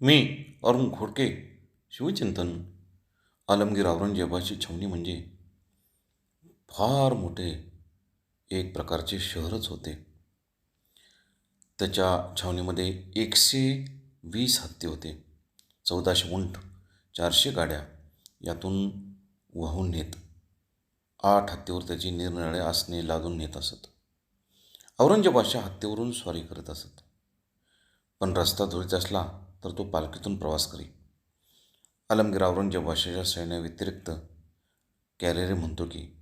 मी अरुण घोडके शिवचिंतन आलमगीर औरंगजेबाची छावणी म्हणजे फार मोठे एक प्रकारचे शहरच होते. त्याच्या छावणीमध्ये एकशे वीस हत्ती होते. चौदाशे उंट चारशे गाड्या यातून वाहून नेत. आठ हत्तीवर त्याची निरनिराळे आसने लादून नेत असत. औरंगजेबाच्या हत्तीवरून स्वारी करत असत. पण रस्ता धुळीत असला तर तो पालखीतून प्रवास करी. आलमगीर औरंगजेबाच्या सैन्याव्यतिरिक्त कॅलेरी म्हणतो की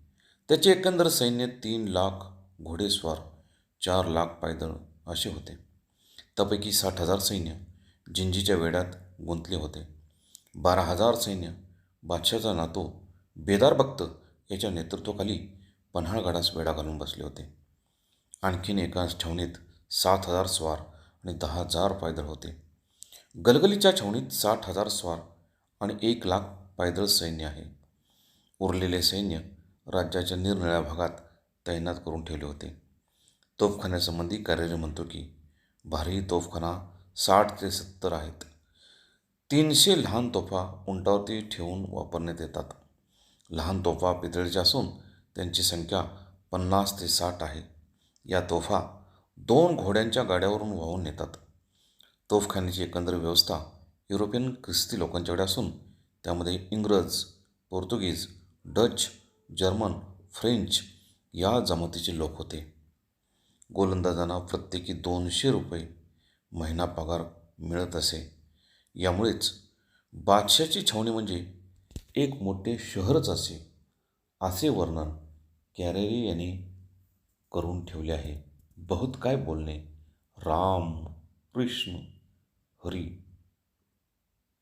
त्याचे एकंदर सैन्य तीन लाख घोडेस्वार चार लाख पायदळ असे होते. त्यापैकी साठ हजार सैन्य जिंजीच्या वेढ्यात गुंतले होते. बारा हजार सैन्य बादशाचा नातो बेदार भक्त याच्या नेतृत्वाखाली पन्हाळगडास वेढा घालून बसले होते. आणखीन एकाच छावणीत सात हजार स्वार आणि दहा हजार पायदळ होते. गलगलीच्या छावणीत साठ हजार स्वार आणि एक लाख पायदळ सैन्य आहे. उरलेले सैन्य राज्याच्या निरनिळ्या भागात तैनात करून ठेवले होते. तोफखान्यासंबंधी कार्यालय म्हणतो की भारी तोफखाना साठ ते सत्तर आहेत. तीनशे लहान तोफा उंटावरती ठेवून वापरण्यात येतात. लहान तोफा पितळीच्या असून त्यांची संख्या पन्नास ते साठ आहे. या तोफा दोन घोड्यांच्या गाड्यावरून वाहून नेतात. तोफखान्याची एकंदर व्यवस्था युरोपियन ख्रिस्ती लोकांच्याकडे असून त्यामध्ये इंग्रज पोर्तुगीज डच जर्मन फ्रेंच या जमातीचे लोक होते. गोलंदाजांना प्रत्येकी दोनशे रुपये महिना पगार मिळत असे. यामुळेच बादशाची छावणी म्हणजे एक मोठे शहरच असे असे वर्णन कॅरेरी यांनी करून ठेवले आहे. बहुत काय बोलणे? राम कृष्ण. হরি